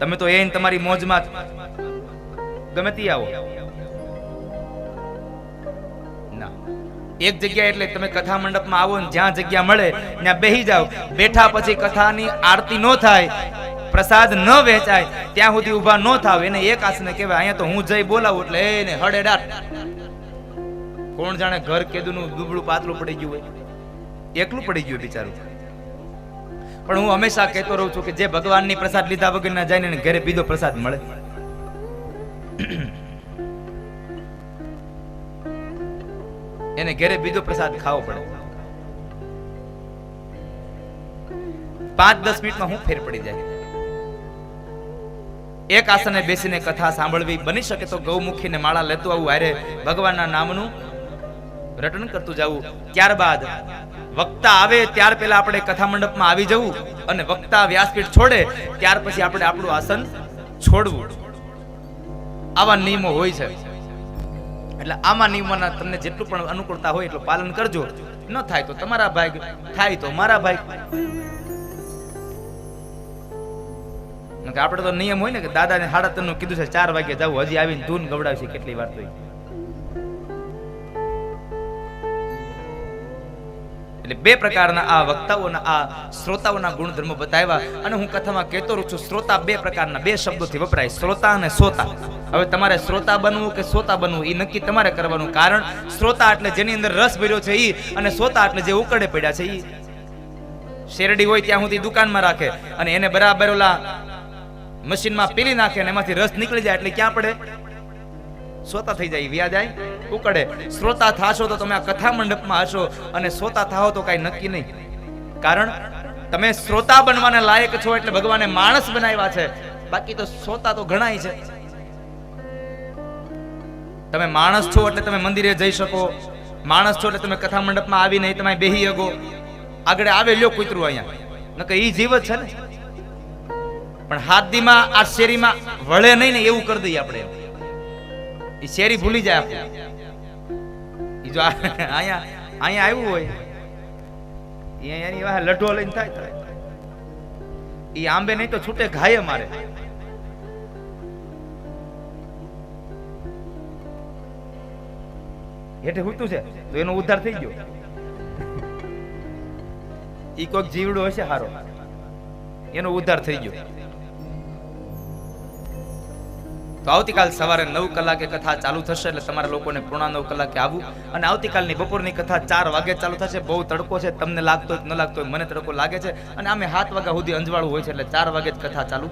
તમે તો એ તમારી મોજમાં ગમે તે આવો. ના. એક જગ્યા એટલે તમે કથા મંડપમાં આવો ને જ્યાં જગ્યા મળે, ત્યાં બેહી જાઓ. બેઠા પછી કથાની આરતી ન થાય, પ્રસાદ ન વેચાય ત્યાં સુધી ઊભા ન થાવ. એને એક આસને કહેવાય, અહીંયા તો હું જઈ બોલાવું એટલે એને હડેડાટ કોણ જાણે ઘર કેદુનું દુબળું પાતળું પડી ગયું હોય. એકલું પડી ગયું બિચારું. પણ હું હંમેશા કહેતો રહું છું કે જે ભગવાનની પ્રસાદ લીધા વગર ના જાય ને ઘરે બીજો પ્રસાદ મળે. એને ઘરે બીજો પ્રસાદ ખાવો પડે. પાંચ દસ મિનિટમાં હું ફેર પડી જાય. એક આસને બેસીને કથા સાંભળવી બની શકે તો ગૌમુખીને માળા લેતું આવું. હારે ભગવાનના નામનું રટન કરતું જવું. ત્યારબાદ વક્તા આવે ત્યાર પહેલા આપણે કથા મંડપમાં આવી જવું અને વક્તા વ્યાસપીઠ છોડે ત્યાર પછી આપણે આપણું આસન છોડવું. આવા નિયમો હોય છે. એટલે આમાં નિયમોના તમને જેટલું પણ અનુકૂળતા હોય એટલું પાલન કરજો. ન થાય તો તમારા ભાઈ થાય તો મારા ભાઈ આપણે તો નિયમ હોય ને કે દાદાને સાડા ત્રણ કીધું છે, ચાર વાગે જવું હજી આવીને ધૂન ગવડાવશે, કેટલી વાર તો એટલે બે પ્રકારના આ વક્તાઓના, આ શ્રોતાઓના ગુણધર્મો બતાવ્યા અને હું કથામાં કહેતો રહું છું, શ્રોતા બે પ્રકારના, બે શબ્દોથી વપરાય, શ્રોતા અને શ્રોતા. હવે તમારે શ્રોતા બનવું કે સોતા બનવું એ નક્કી તમારે કરવાનું, કારણ શ્રોતા એટલે જેની અંદર રસ ભર્યો છે ઈ અને સોતા એટલે જે ઉકળે પડ્યા છે એ શેરડી હોય ત્યાં સુધી દુકાનમાં રાખે અને એને બરાબર ઓલા મશીનમાં પીલી નાખે અને એમાંથી રસ નીકળી જાય એટલે ક્યાં પડે? શ્રોતા થઈ જાય, વ્યાજ આય, ઉકળે. શ્રોતા થાશો તો તમે આ કથા મંડપમાં હશો અને શ્રોતા થાઓ તો કાંઈ નક્કી નહીં. કારણ તમે શ્રોતા બનવાને લાયક છો એટલે ભગવાને માણસ બનાવ્યા છે. બાકી તો શ્રોતા તો ઘણાય છે. તમે માણસ છો એટલે તમે મંદિરે જઈ શકો. માણસ છો એટલે તમે કથા મંડપમાં આવી નહીં તમે બેહી શકો. આગળ આવે લ્યો કૂતરું અહીંયા. નકર ઈ જીવ છે ને. પણ હાથદીમાં, આ શેરીમાં વળે નહીં ને એવું કરી દઈએ આપણે. એ શેરી ભૂલી જાય ઈ જો અહીંયા અહીંયા આવ્યું હોય. અહીંયા એની વાહ લઢો લઈને થાય ઈ આંબે નહીં તો છૂટે ઘાયે મારે. હેઠે હુતું છે. તો એનો ઉદ્ધાર થઈ ગયો. ઈ કોઈક જીવડો હશે હારો. એનો ઉદ્ધાર થઈ ગયો. તો આવતીકાલ સવારે નવ કલાકે કથા ચાલુ થશે એટલે તમારા લોકોને પૂર્ણા નવ કલાકે આવવું. અને આવતીકાલની બપોરની કથા ચાર વાગે ચાલુ થશે. બહુ તડકો છે, તમને લાગતો ન લાગતો મને તડકો લાગે છે. અને આમે સાત વાગ્યા સુધી અંજવાળું હોય છે, એટલે ચાર વાગે જ કથા ચાલુ